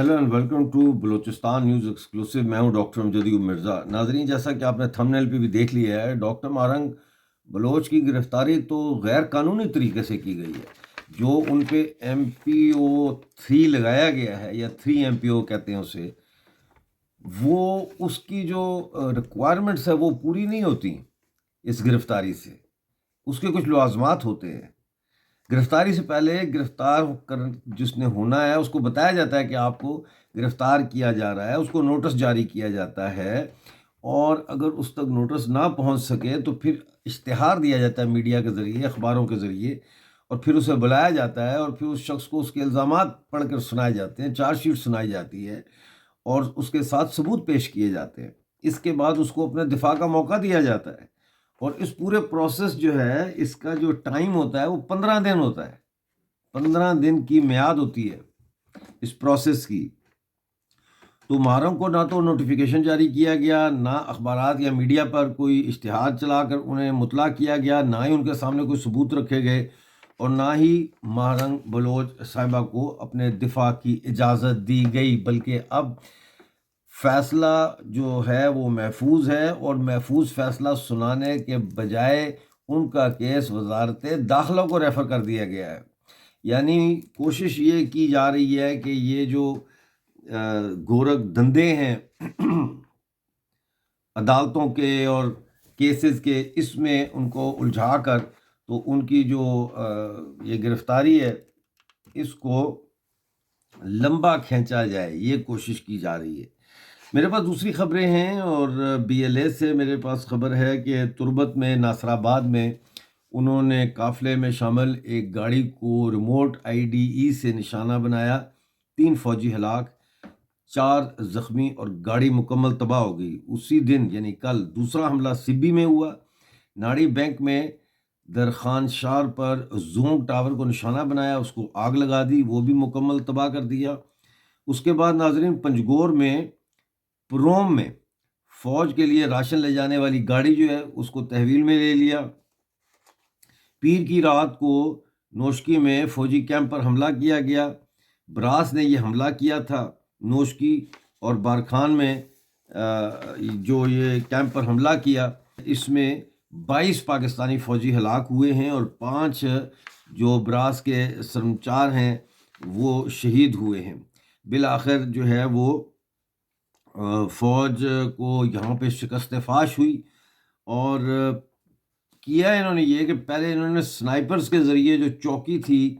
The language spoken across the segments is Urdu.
Hello and welcome to Balochistan news exclusive میں ہوں ڈاکٹر امجدیو مرزا. ناظرین، جیسا کہ آپ نے تھم نیل پہ بھی دیکھ لیا ہے ڈاکٹر مارنگ بلوچ کی گرفتاری تو غیر قانونی طریقے سے کی گئی ہے۔ جو ان پہ ایم پی او تھری لگایا گیا ہے، یا تھری ایم پی او کہتے ہیں اسے، وہ اس کی جو ریکوائرمنٹس ہے وہ پوری نہیں ہوتی اس گرفتاری سے۔ اس کے کچھ لوازمات ہوتے ہیں۔ گرفتاری سے پہلے گرفتار کر، جس نے ہونا ہے، اس کو بتایا جاتا ہے کہ آپ کو گرفتار کیا جا رہا ہے، اس کو نوٹس جاری کیا جاتا ہے اور اگر اس تک نوٹس نہ پہنچ سکے تو پھر اشتہار دیا جاتا ہے میڈیا کے ذریعے، اخباروں کے ذریعے اور پھر اسے بلایا جاتا ہے اور پھر اس شخص کو اس کے الزامات پڑھ کر سنائے جاتے ہیں چارج شیٹ سنائی جاتی ہے اور اس کے ساتھ ثبوت پیش کیے جاتے ہیں۔ اس کے بعد اس کو اپنے دفاع کا موقع دیا جاتا ہے۔ اور اس پورے پروسیس جو ہے، اس کا جو ٹائم ہوتا ہے، وہ پندرہ دن ہوتا ہے۔ پندرہ دن کی میعاد ہوتی ہے اس پروسیس کی۔ تو محرم کو نہ تو نوٹیفیکیشن جاری کیا گیا، نہ اخبارات یا میڈیا پر کوئی اشتہار چلا کر انہیں مطلع کیا گیا، نہ ہی ان کے سامنے کوئی ثبوت رکھے گئے اور نہ ہی مہرنگ بلوچ صاحبہ کو اپنے دفاع کی اجازت دی گئی۔ بلکہ اب فیصلہ جو ہے وہ محفوظ ہے اور محفوظ فیصلہ سنانے کے بجائے ان کا کیس وزارت داخلہ کو ریفر کر دیا گیا ہے۔ یعنی کوشش یہ کی جا رہی ہے کہ یہ جو گورکھ دندے ہیں، عدالتوں کے اور کیسز کے اس میں ان کو الجھا کر تو ان کی جو یہ گرفتاری ہے، اس کو لمبا کھینچا جائے، یہ کوشش کی جا رہی ہے۔ میرے پاس دوسری خبریں ہیں اور بی ایل اے سے میرے پاس خبر ہے کہ تربت میں ناصر آباد میں انہوں نے قافلے میں شامل ایک گاڑی کو ریموٹ آئی ڈی ای سے نشانہ بنایا۔ تین فوجی ہلاک، چار زخمی اور گاڑی مکمل تباہ ہو گئی۔ اسی دن یعنی کل، دوسرا حملہ سبی میں ہوا۔ ناڑی بینک میں درخان شار پر زونگ ٹاور کو نشانہ بنایا، اس کو آگ لگا دی، وہ بھی مکمل تباہ کر دیا۔ اس کے بعد ناظرین، پنجگور میں پروم میں فوج کے لیے راشن لے جانے والی گاڑی جو ہے، اس کو تحویل میں لے لیا۔ پیر کی رات کو نوشکی میں فوجی کیمپ پر حملہ کیا گیا۔ براس نے یہ حملہ کیا تھا نوشکی اور بارخان میں جو یہ کیمپ پر حملہ کیا۔ اس میں بائیس پاکستانی فوجی ہلاک ہوئے ہیں اور پانچ جو براس کے سرمچار ہیں، وہ شہید ہوئے ہیں۔ بالآخر جو ہے، وہ فوج کو یہاں پہ شکست فاش ہوئی اور کیا انہوں نے یہ کہ پہلے انہوں نے سنائپرز کے ذریعے جو چوکی تھی،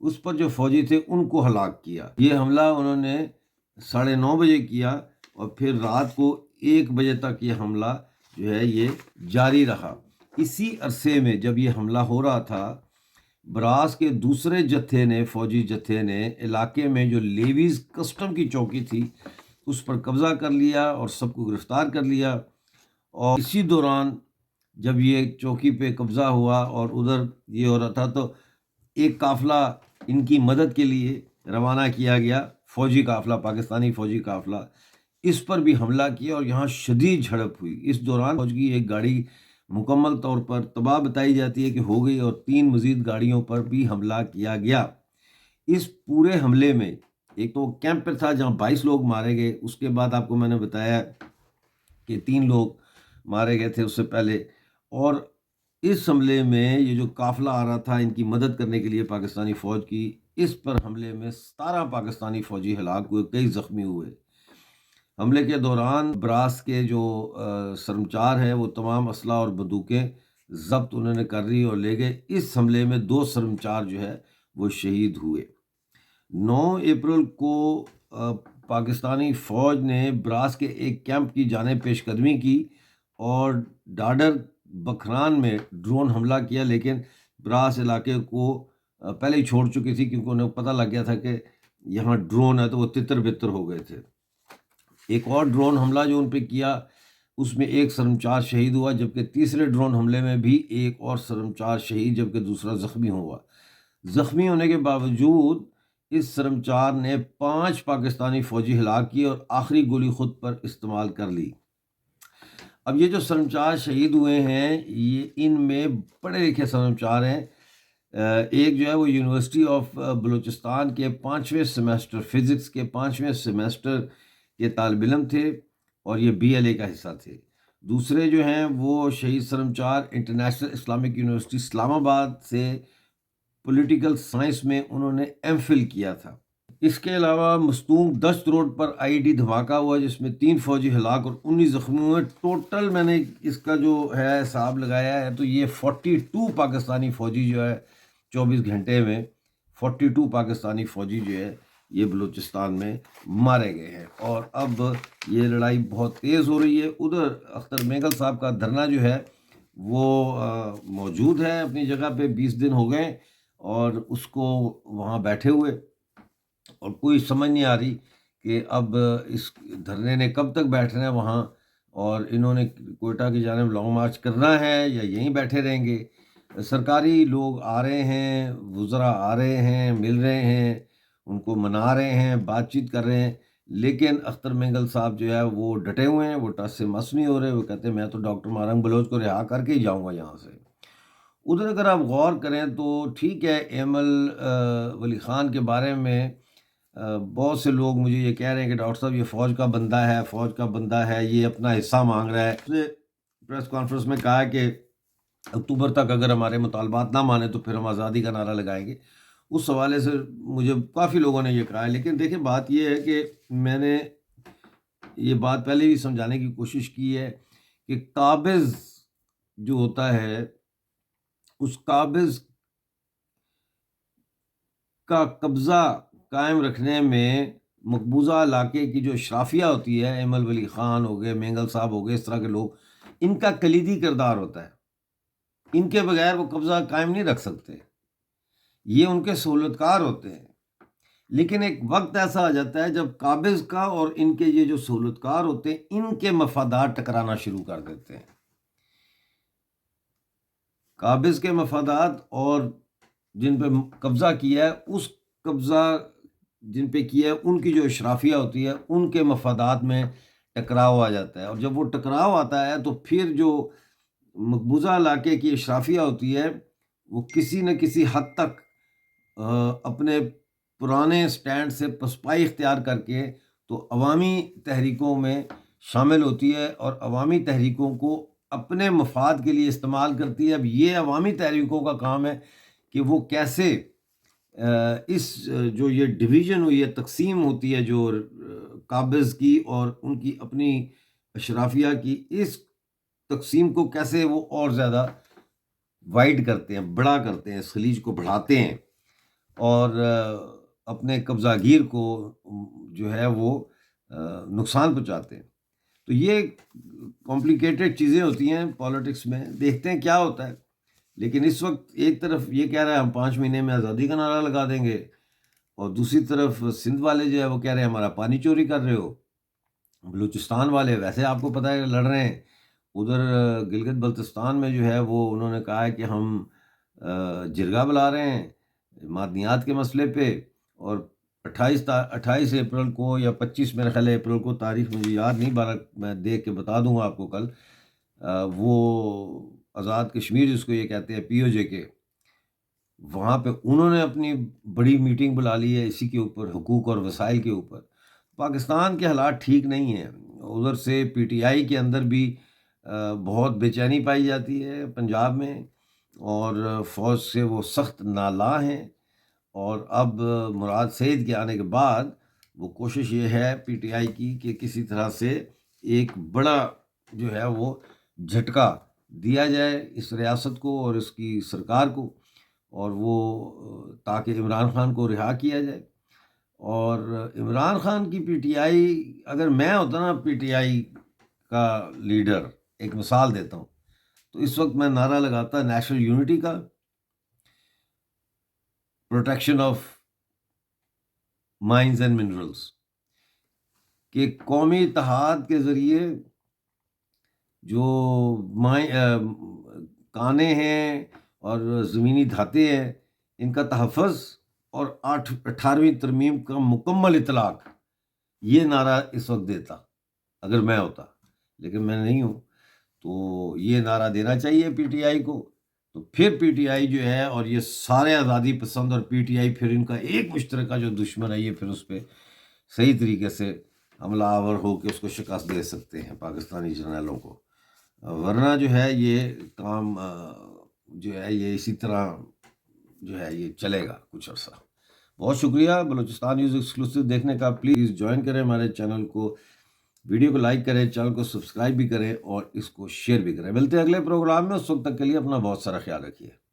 اس پر جو فوجی تھے ان کو ہلاک کیا۔ یہ حملہ انہوں نے ساڑھے نو بجے کیا اور پھر رات کو ایک بجے تک یہ حملہ جو ہے یہ جاری رہا۔ اسی عرصے میں جب یہ حملہ ہو رہا تھا، براس کے دوسرے جتھے نے، فوجی جتھے نے، علاقے میں جو لیویز کسٹم کی چوکی تھی اس پر قبضہ کر لیا اور سب کو گرفتار کر لیا اور اسی دوران جب یہ چوکی پہ قبضہ ہوا اور ادھر یہ ہو رہا تھا تو ایک قافلہ ان کی مدد کے لیے روانہ کیا گیا، فوجی قافلہ، پاکستانی فوجی قافلہ۔ اس پر بھی حملہ کیا اور یہاں شدید جھڑپ ہوئی۔ اس دوران فوج کی ایک گاڑی مکمل طور پر تباہ بتائی جاتی ہے کہ ہو گئی اور تین مزید گاڑیوں پر بھی حملہ کیا گیا۔ اس پورے حملے میں ایک تو کیمپ پہ تھا جہاں بائیس لوگ مارے گئے، اس کے بعد آپ کو میں نے بتایا کہ تین لوگ مارے گئے تھے اس سے پہلے۔ اور اس حملے میں یہ جو قافلہ آ رہا تھا، ان کی مدد کرنے کے لیے پاکستانی فوج کی، اس پر حملے میں ستارہ پاکستانی فوجی ہلاک ہوئے، کئی زخمی ہوئے۔ حملے کے دوران براس کے جو سرمچار ہیں، وہ تمام اسلحہ اور بندوقیں ضبط انہوں نے کر رہی اور لے گئے۔ اس حملے میں دو سرمچار جو ہے وہ شہید ہوئے۔ نو اپریل کو پاکستانی فوج نے براس کے ایک کیمپ کی جانب پیش قدمی کی اور ڈاڈر بکھران میں ڈرون حملہ کیا، لیکن براس علاقے کو پہلے ہی چھوڑ چکی تھی کیونکہ انہیں پتہ لگ گیا تھا کہ یہاں ڈرون ہے تو وہ تتر بتر ہو گئے تھے۔ ایک اور ڈرون حملہ جو ان پہ کیا، اس میں ایک سرمچار شہید ہوا، جبکہ تیسرے ڈرون حملے میں بھی ایک اور سرمچار شہید، جبکہ دوسرا زخمی ہوا۔ زخمی ہونے کے باوجود اس سرمچار نے پانچ پاکستانی فوجی ہلاک کی اور آخری گولی خود پر استعمال کر لی۔ اب یہ جو سرمچار شہید ہوئے ہیں، یہ ان میں پڑھے لکھے سرمچار ہیں۔ ایک جو ہے وہ یونیورسٹی آف بلوچستان کے پانچویں سیمیسٹر فزکس کے پانچویں سیمیسٹر کے طالب علم تھے اور یہ بی ایل اے کا حصہ تھے۔ دوسرے جو ہیں وہ شہید سرمچار international Islamic university Islamabad سے پولیٹیکل سائنس میں انہوں نے ایم فل کیا تھا۔ اس کے علاوہ مستوم دشت روڈ پر آئی ڈی دھماکہ ہوا جس میں تین فوجی ہلاک اور انیس زخمی ہوئے ٹوٹل میں نے اس کا جو ہے حساب لگایا ہے تو یہ فورٹی ٹو پاکستانی فوجی جو ہے چوبیس گھنٹے میں فورٹی ٹو پاکستانی فوجی جو ہے یہ بلوچستان میں مارے گئے ہیں۔ اور اب یہ لڑائی بہت تیز ہو رہی ہے۔ ادھر اختر میگل صاحب کا دھرنا جو ہے وہ موجود ہے اپنی جگہ پہ، بیس دن ہو گئے۔ اور اس کو وہاں بیٹھے ہوئے اور کوئی سمجھ نہیں آ رہی کہ اب اس دھرنے نے کب تک بیٹھنا ہے وہاں اور انہوں نے کوئٹہ کی جانب لانگ مارچ کرنا ہے یا یہیں بیٹھے رہیں گے۔ سرکاری لوگ آ رہے ہیں وزراء آ رہے ہیں، مل رہے ہیں، ان کو منا رہے ہیں، بات چیت کر رہے ہیں۔ لیکن اختر مینگل صاحب جو ہے وہ ڈٹے ہوئے ہیں، وہ ٹس سے مس نہیں ہو رہے، وہ کہتے ہیں میں تو ڈاکٹر مارنگ بلوچ کو رہا کر کے ہی جاؤں گا یہاں سے۔ ادھر اگر آپ غور کریں تو ٹھیک ہے ایمل ولی خان کے بارے میں بہت سے لوگ مجھے یہ کہہ رہے ہیں کہ ڈاکٹر صاحب، یہ فوج کا بندہ ہے، فوج کا بندہ ہے، یہ اپنا حصہ مانگ رہا ہے۔ پریس کانفرنس میں کہا کہ اکتوبر تک اگر ہمارے مطالبات نہ مانے تو پھر ہم آزادی کا نعرہ لگائیں گے۔ اس حوالے سے مجھے کافی لوگوں نے یہ کہا ہے۔ لیکن دیکھیں، بات یہ ہے کہ میں نے یہ بات پہلے بھی سمجھانے کی کوشش کی ہے کہ قابض جو ہوتا ہے اس قابض کا قبضہ قائم رکھنے میں مقبوضہ علاقے کی جو اشرافیہ ہوتی ہے ایمل ولی خان ہو گئے، مینگل صاحب ہو گئے، اس طرح کے لوگ، ان کا کلیدی کردار ہوتا ہے۔ ان کے بغیر وہ قبضہ قائم نہیں رکھ سکتے۔ یہ ان کے سہولت کار ہوتے ہیں۔ لیکن ایک وقت ایسا آ جاتا ہے جب قابض کا اور ان کے یہ جو سہولت کار ہوتے ہیں، ان کے مفادات ٹکرانا شروع کر دیتے ہیں۔ قابض کے مفادات اور جن پہ قبضہ کیا ہے، اس قبضہ جن پہ کیا ہے، ان کی جو اشرافیہ ہوتی ہے، ان کے مفادات میں ٹکراؤ آ جاتا ہے۔ اور جب وہ ٹکراؤ آتا ہے تو پھر جو مقبوضہ علاقے کی اشرافیہ ہوتی ہے، وہ کسی نہ کسی حد تک اپنے پرانے اسٹینڈ سے پسپائی اختیار کر کے تو عوامی تحریکوں میں شامل ہوتی ہے اور عوامی تحریکوں کو اپنے مفاد کے لیے استعمال کرتی ہے۔ اب یہ عوامی تحریکوں کا کام ہے کہ وہ کیسے اس، جو یہ ڈویژن ہوئی ہے تقسیم ہوتی ہے، جو قابض کی اور ان کی اپنی اشرافیہ کی، اس تقسیم کو کیسے وہ اور زیادہ وائڈ کرتے ہیں، بڑا کرتے ہیں، اس خلیج کو بڑھاتے ہیں۔ اور اپنے قبضہ گیر کو جو ہے وہ نقصان پہنچاتے ہیں۔ تو یہ کمپلیکیٹڈ چیزیں ہوتی ہیں پالیٹکس میں، دیکھتے ہیں کیا ہوتا ہے۔ لیکن اس وقت ایک طرف یہ کہہ رہا ہے ہم پانچ مہینے میں آزادی کا نعرہ لگا دیں گے، اور دوسری طرف سندھ والے جو ہے وہ کہہ رہے ہیں ہمارا پانی چوری کر رہے ہو۔ بلوچستان والے ویسے آپ کو پتہ ہے، لڑ رہے ہیں۔ ادھر، گلگت بلتستان میں جو ہے وہ انہوں نے کہا ہے کہ ہم جرگا بلا رہے ہیں معدنیات کے مسئلے پہ، اور اٹھائیس تا اٹھائیس اپریل کو یا پچیس میرے خیال اپریل کو تاریخ مجھے یاد نہیں، بارہ میں دیکھ کے بتا دوں گا آپ کو کل۔ وہ آزاد کشمیر جس کو یہ کہتے ہیں، پی او جے کے، وہاں پہ انہوں نے اپنی بڑی میٹنگ بلا لی ہے اسی کے اوپر، حقوق اور وسائل کے اوپر۔ پاکستان کے حالات ٹھیک نہیں ہیں۔ ادھر سے پی ٹی آئی کے اندر بھی بہت بے چینی پائی جاتی ہے پنجاب میں، اور فوج سے وہ سخت نالا ہیں۔ اور اب مراد سعید کے آنے کے بعد وہ کوشش یہ ہے پی ٹی آئی کی کہ کسی طرح سے ایک بڑا جو ہے وہ جھٹکا دیا جائے اس ریاست کو اور اس کی سرکار کو اور وہ تاکہ عمران خان کو رہا کیا جائے اور عمران خان کی پی ٹی آئی اگر میں ہوتا نا پی ٹی آئی کا لیڈر ایک مثال دیتا ہوں تو اس وقت میں نعرہ لگاتا نیشنل یونٹی کا protection of mines and minerals کہ قومی اتحاد کے ذریعے جو کانے ہیں اور زمینی دھاتے ہیں، ان کا تحفظ اور آٹھ اٹھارہویں ترمیم کا مکمل اطلاق یہ نعرہ اس وقت دیتا، اگر میں ہوتا، لیکن میں نہیں ہوں، تو یہ نعرہ دینا چاہیے پی ٹی آئی کو۔ تو پھر پی ٹی آئی جو ہے اور یہ سارے آزادی پسند اور پی ٹی آئی پھر ان کا ایک مشترکہ جو دشمن ہے یہ پھر اس پہ صحیح طریقے سے حملہ آور ہو کے اس کو شکست دے سکتے ہیں پاکستانی جرنیلوں کو۔ ورنہ جو ہے یہ کام جو ہے یہ اسی طرح جو ہے یہ چلے گا کچھ عرصہ۔ بہت شکریہ، بلوچستان نیوز ایکسکلوسیو دیکھنے کا۔ پلیز جوائن کریں ہمارے چینل کو۔ ویڈیو کو لائک کریں، چینل کو سبسکرائب بھی کریں اور اس کو شیئر بھی کریں۔ ملتے ہیں اگلے پروگرام میں، اس وقت تک کے لیے اپنا بہت سارا خیال رکھیے۔